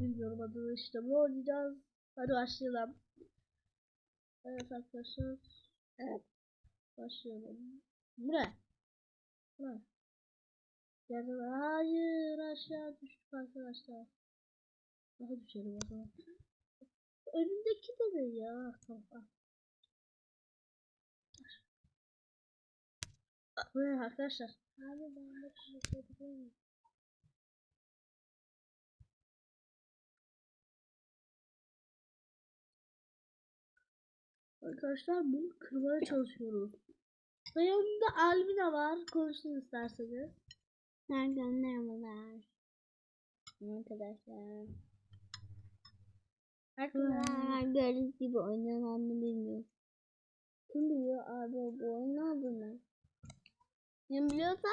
bilmiyorum adını işte bunu oynayacağız. Hadi başlayalım. Evet arkadaşlar. Evet. Başlayalım. Bu ne? Bu ne? Yerden hayır aşağı düştük arkadaşlar. Daha düşelim o zaman. Önündeki de ne ya? Tamam. ne arkadaşlar? Abi ben de çekebilirim. Arkadaşlar bunu kırmaya çalışıyoruz. Ve yanında Almina var. Konuşsun isterseniz. Herkese merhabalar. Arkadaşlar. Arkadaşlar gördüğünüz gibi oyunun adını bilmiyorum. Kim biliyor abi bu oyunun adını? Kim biliyorsa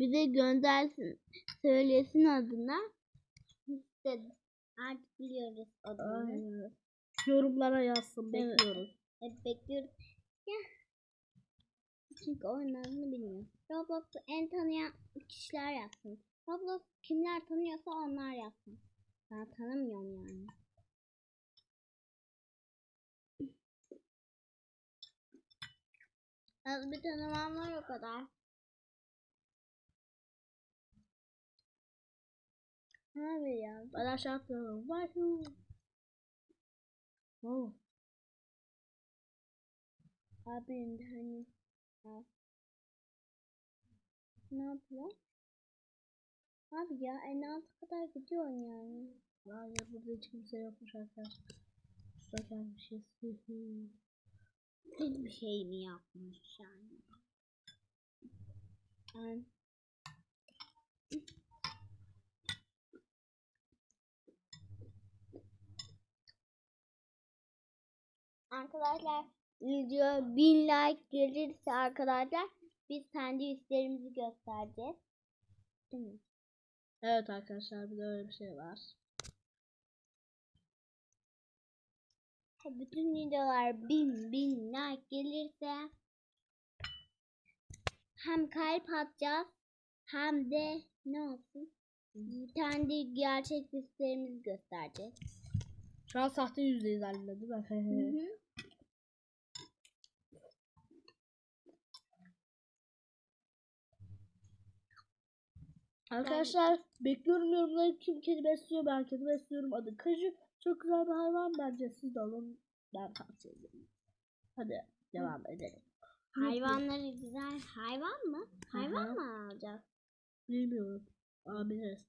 bize göndersin. Söylesin adına. İstedim. Artık biliyoruz adını. Aynen. Yorumlara yazsın. Evet. Bekliyoruz. Hep bekliyoruz. Ya. Çünkü oyunun adını bilmiyorum. Roblox'u en tanıyan kişiler yapsın. Roblox kimler tanıyorsa onlar yapsın. Ben tanımıyorum yani. Az bir tanımam var o kadar. Abi ya. Ben aşağı atlıyorum. Wahoo. Oh. Abi hani ya. Ne yapıyor? Abi ya en alta kadar gidiyorsun yani. Hayır burada hiç kimse yokmuş arkadaşlar. Şurada gelmişiz. Hı hı. Hiçbir şey mi yapmış yani? Yani Arkadaşlar video 1000 like gelirse arkadaşlar biz kendi üstlerimizi göstereceğiz. Evet arkadaşlar bir de öyle bir şey var. Bütün videolar 1000 1000 like gelirse hem kalp atacağız hem de ne olsun kendi gerçek üstlerimizi göstereceğiz. Şu an sahte yüzdeyiz halinde değil mi? Arkadaşlar bekliyorum yorumları kim kedi besliyor ben kedi besliyorum adı Kaju çok güzel bir hayvan bence siz de alın ben tavsiye ederim. Hadi devam edelim. Hayvanları güzel hayvan mı? Hayvan Aha. mı alacağız? Bilmiyorum. Alabiliriz.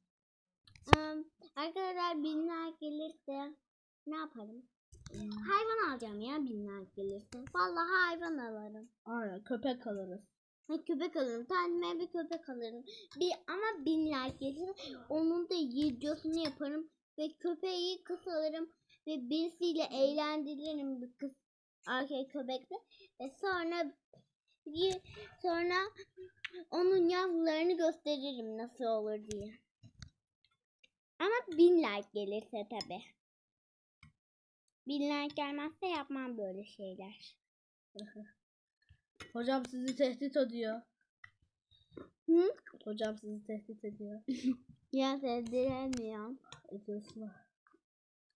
Em, arkadaşlar bin like gelirse ne yaparım? Hayvan alacağım ya bin like gelirse. Vallahi hayvan alırım. Aynen köpek alırız. Köpek alırım. Kendime bir köpek alırım. Bir ama bin like gelirse onun da videosunu yaparım ve köpeği kız alırım ve birisiyle eğlendiririm bir kız erkek köpekle ve sonra bir sonra onun yavrularını gösteririm nasıl olur diye. Ama bin like gelirse tabi. Bin like gelmezse yapmam böyle şeyler. Hocam sizi tehdit ediyor. Hı? Hocam sizi tehdit ediyor. Ya sevdiremiyorum. Ediyorsun.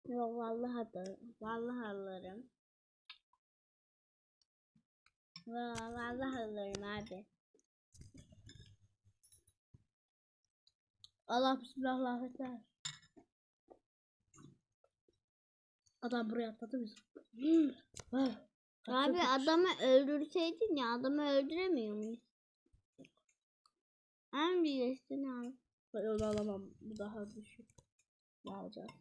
Yok vallahi da vallahi alırım. Va- Vallahi alırım abi. Allah bismillah lanetler. Adam buraya atladı biz. Ah, Abi adamı öldürseydin ya adamı öldüremiyor muyuz? Hem bilirsin abi. Ben onu alamam. Bu daha düşük. Ne alacağız?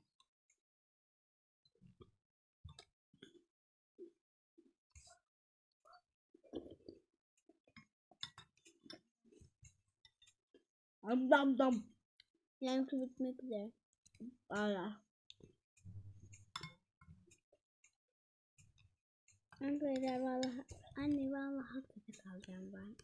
Dam dam dam. Yankı bitmek üzere. Aynen. Arkadaşlar vallahi anne vallahi köpek alacağım ben.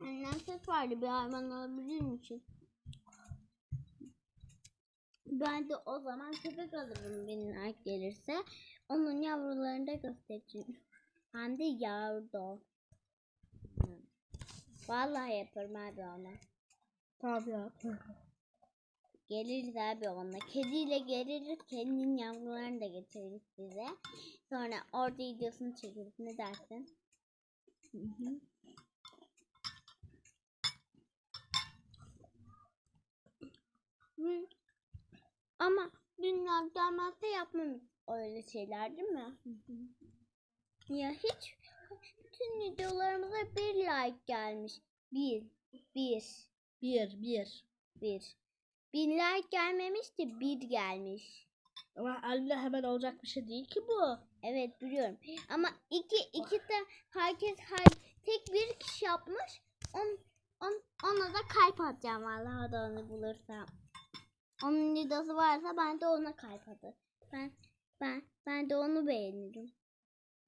Annem ses vardı bir hayvan alabilir misin? Ben de o zaman köpek alırım binler gelirse. Onun yavrularını da göstereceğim. Hem de yavru. Vallahi yaparım abi ona. Tamam ya. Geliriz abi onunla. Kediyle geliriz. Kedinin yavrularını da getiririz size. Sonra orada videosunu çekeriz. Ne dersin? Hı hı. Hı. Ama dünya gelmezse yapmam öyle şeyler değil mi? Ya hiç bütün videolarımıza bir like gelmiş. Bir, bir, Bir, bir. bir. Bin like gelmemişti bir gelmiş. Ama elimde hemen olacak bir şey değil ki bu. Evet biliyorum. Ama iki iki de herkes her tek bir kişi yapmış. On, on, ona da kalp atacağım vallahi da onu bulursam. Onun videosu varsa ben de ona kalp atarım. Ben ben ben de onu beğenirim.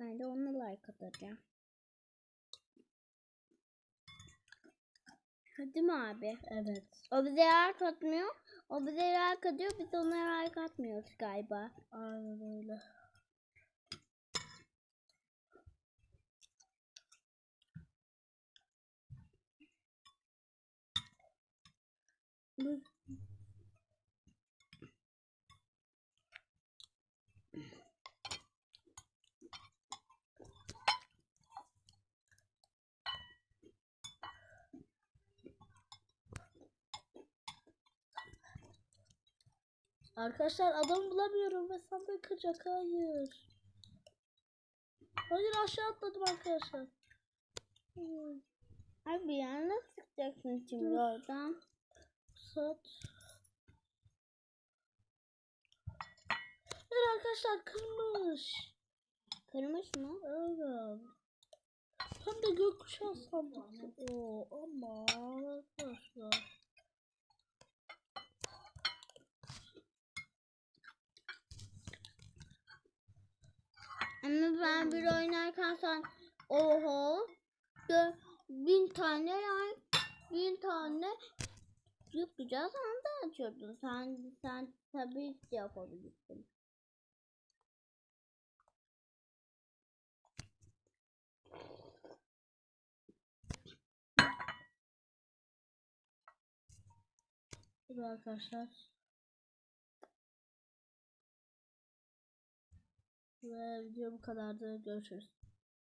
Ben de ona like atacağım. Hadi mi abi? Evet. O bize like atmıyor. O bize like atıyor. Biz ona like atmıyoruz galiba. Aynen öyle. Arkadaşlar adam bulamıyorum ve sandık kıracak. Hayır. Hayır aşağı atladım arkadaşlar. Hmm, Abi ya nasıl çıkacaksın şimdi Dur. oradan? Sat. Evet arkadaşlar kırmış. Kırmış mı? Evet. Hem de gökkuşağı sandık. Oo ama arkadaşlar. Ama ben bir oynarken sen oho de bin tane like bin tane yok güzel sandığı açıyordun. Sen sen tabii ki yapabilirsin. Arkadaşlar. Ve video bu kadardı. Görüşürüz.